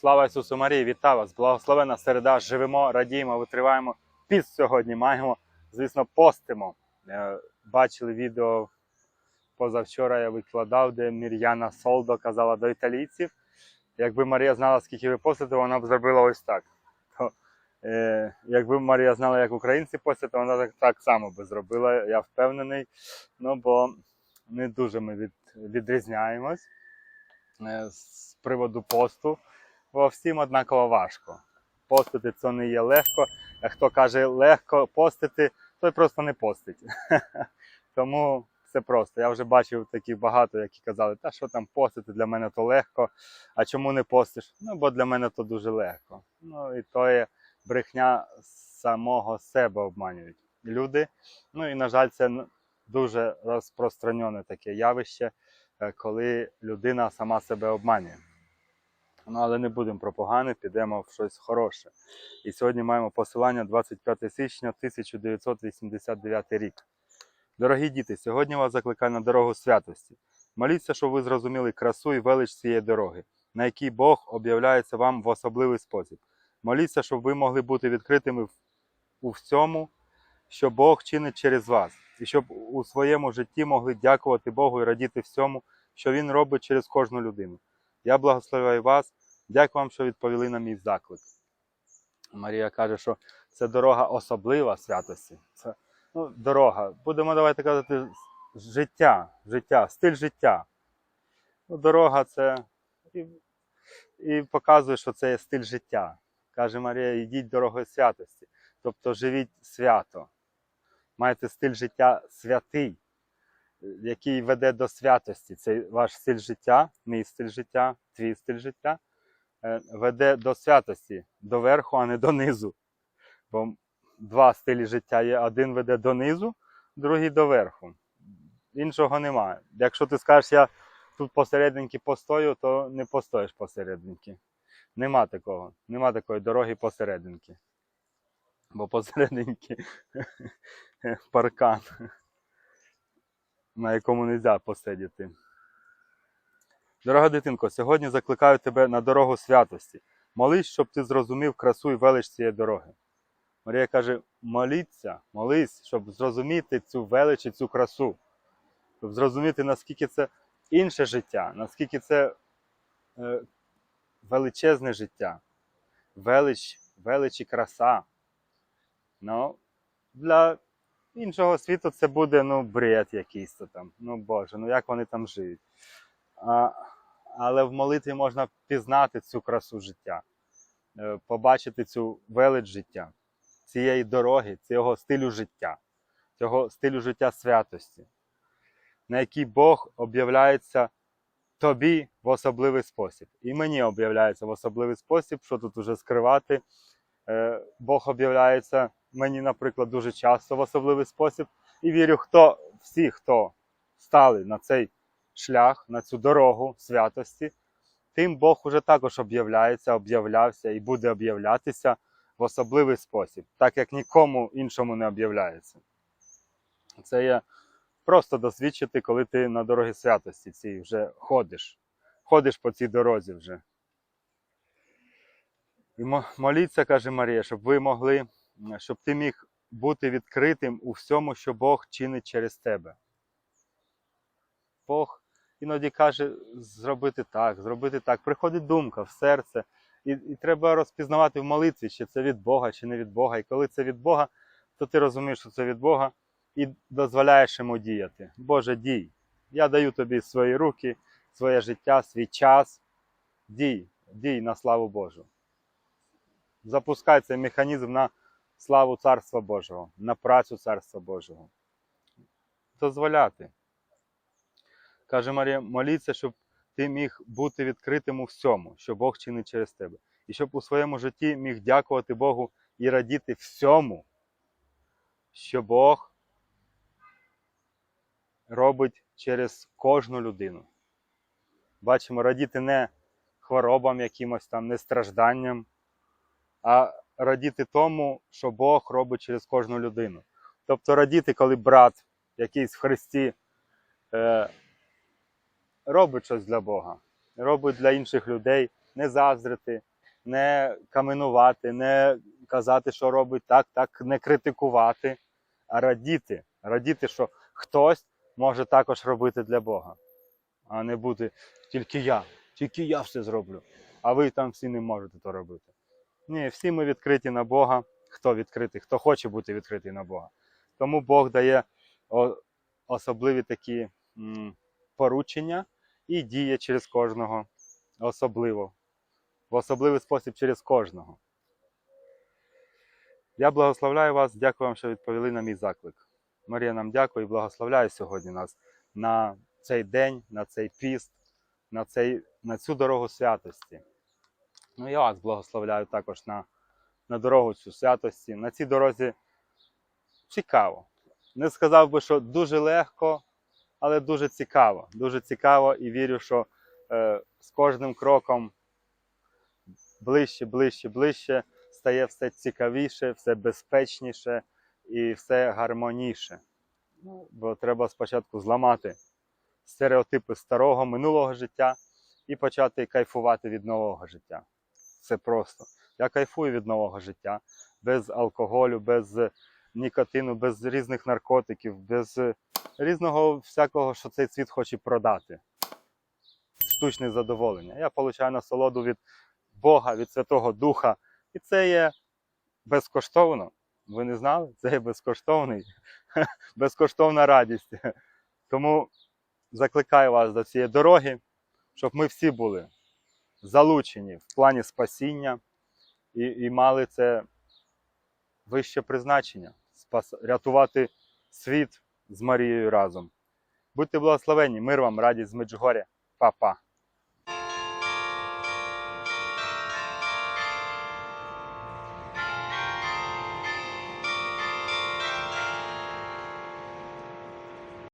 Слава Ісусу Марії, вітаю вас! Благословена середа! Живемо, радіємо, витриваємо. Піст сьогодні маємо. Звісно, постимо. Е, Бачили відео позавчора я викладав, де Мір'яна Солдо казала до італійців. Якби Марія знала, скільки ви постите, вона б зробила ось так. То, е, якби Марія знала, як українці постять, вона так, так само би зробила, я впевнений. Ну, бо не дуже ми від, відрізняємось е, з приводу посту, бо всім однаково важко. Постити це не є легко. А хто каже легко постити, той просто не постить. Тому все просто. Я вже бачив таких багато, які казали, та що там постити, для мене то легко. А чому не постиш? Ну, бо для мене то дуже легко. Ну і то є брехня самого себе обманюють люди. Ну і на жаль, це дуже розпространене таке явище, е, коли людина сама себе обманює. Ну, але не будемо про погане, підемо в щось хороше. І сьогодні маємо посилання 25 січня 1989 рік. Дорогі діти, сьогодні вас закликаю на дорогу святості. Моліться, щоб ви зрозуміли красу і велич цієї дороги, на якій Бог об'являється вам в особливий спосіб. Моліться, щоб ви могли бути відкритими у всьому, що Бог чинить через вас, і щоб у своєму житті могли дякувати Богу і радіти всьому, що Він робить через кожну людину. Я благословляю вас, дякую вам, що відповіли на мій заклик. Марія каже, що це дорога особлива святості. Це ну, дорога. Будемо давайте казати життя, життя, стиль життя. Ну, дорога це і, і показує, що це є стиль життя. Каже Марія, йдіть дорогою святості. Тобто живіть свято. Маєте стиль життя святий, який веде до святості. Це ваш стиль життя, мій стиль життя, твій стиль життя веде до святості, до верху, а не до низу. Бо два стилі життя є: один веде до низу, другий до верху. Іншого немає. Якщо ти скажеш, я тут посерединки постою, то не постоїш посерединки. Нема такого. Нема такої дороги посерединки. Бо посерединки паркан, на якому не можна посидіти. Дорога дитинко, сьогодні закликаю тебе на дорогу святості. Молись, щоб ти зрозумів красу і велич цієї дороги. Марія каже: моліться, молись, щоб зрозуміти цю велич і цю красу, щоб зрозуміти, наскільки це інше життя, наскільки це е, величезне життя, велич, велич і краса. Ну, для іншого світу це буде ну, бред якийсь там. Ну Боже, ну як вони там живуть. А, але в молитві можна пізнати цю красу життя, е, побачити цю велич життя, цієї дороги, цього стилю життя, цього стилю життя святості, на який Бог об'являється тобі в особливий спосіб. І мені об'являється в особливий спосіб, що тут уже скривати. Е, Бог об'являється мені, наприклад, дуже часто в особливий спосіб. І вірю, хто всі, хто стали на цей шлях, на цю дорогу святості, тим Бог уже також об'являється, об'являвся і буде об'являтися в особливий спосіб, так як нікому іншому не об'являється. Це є просто досвідчити, коли ти на дорогі святості цій вже ходиш. Ходиш по цій дорозі вже. І моліться, каже Марія, щоб ви могли, щоб ти міг бути відкритим у всьому, що Бог чинить через тебе. Бог іноді каже зробити так, зробити так. Приходить думка в серце, і, і треба розпізнавати в молитві, чи це від Бога, чи не від Бога. І коли це від Бога, то ти розумієш, що це від Бога, і дозволяєш йому діяти. Боже, дій. Я даю тобі свої руки, своє життя, свій час. Дій, дій на славу Божу. Запускай цей механізм на славу Царства Божого, на працю Царства Божого. Дозволяти. Каже Марія, моліться, щоб ти міг бути відкритим у всьому, що Бог чинить через тебе. І щоб у своєму житті міг дякувати Богу і радіти всьому, що Бог робить через кожну людину. Бачимо, радіти не хворобам якимось там, не стражданням, а радіти тому, що Бог робить через кожну людину. Тобто радіти, коли брат якийсь в Христі е, робить щось для Бога, робить для інших людей, не заздрити, не каменувати, не казати, що робить так, так, не критикувати, а радіти. Радіти, що хтось може також робити для Бога, а не бути тільки я, тільки я все зроблю, а ви там всі не можете то робити. Ні, всі ми відкриті на Бога. Хто відкритий, хто хоче бути відкритий на Бога. Тому Бог дає особливі такі поручення і діє через кожного особливо, в особливий спосіб через кожного. Я благословляю вас, дякую вам, що відповіли на мій заклик. Марія нам дякує і благословляє сьогодні нас на цей день, на цей піст, на, цей, на цю дорогу святості. Ну, я вас благословляю також на, на дорогу цю святості. На цій дорозі цікаво. Не сказав би, що дуже легко, але дуже цікаво. Дуже цікаво і вірю, що е, з кожним кроком ближче, ближче, ближче стає все цікавіше, все безпечніше і все гармоніше. Ну, бо треба спочатку зламати стереотипи старого минулого життя і почати кайфувати від нового життя. Це просто. Я кайфую від нового життя без алкоголю, без нікотину, без різних наркотиків, без різного всякого, що цей світ хоче продати. Штучне задоволення. Я получаю насолоду від Бога, від Святого Духа. І це є безкоштовно. Ви не знали? Це є безкоштовний, безкоштовна радість. Тому закликаю вас до цієї дороги, щоб ми всі були залучені в плані спасіння і, і мали це вище призначення спас, рятувати світ з Марією разом. Будьте благословені, мир вам, радість з Меджугоря. Па-па.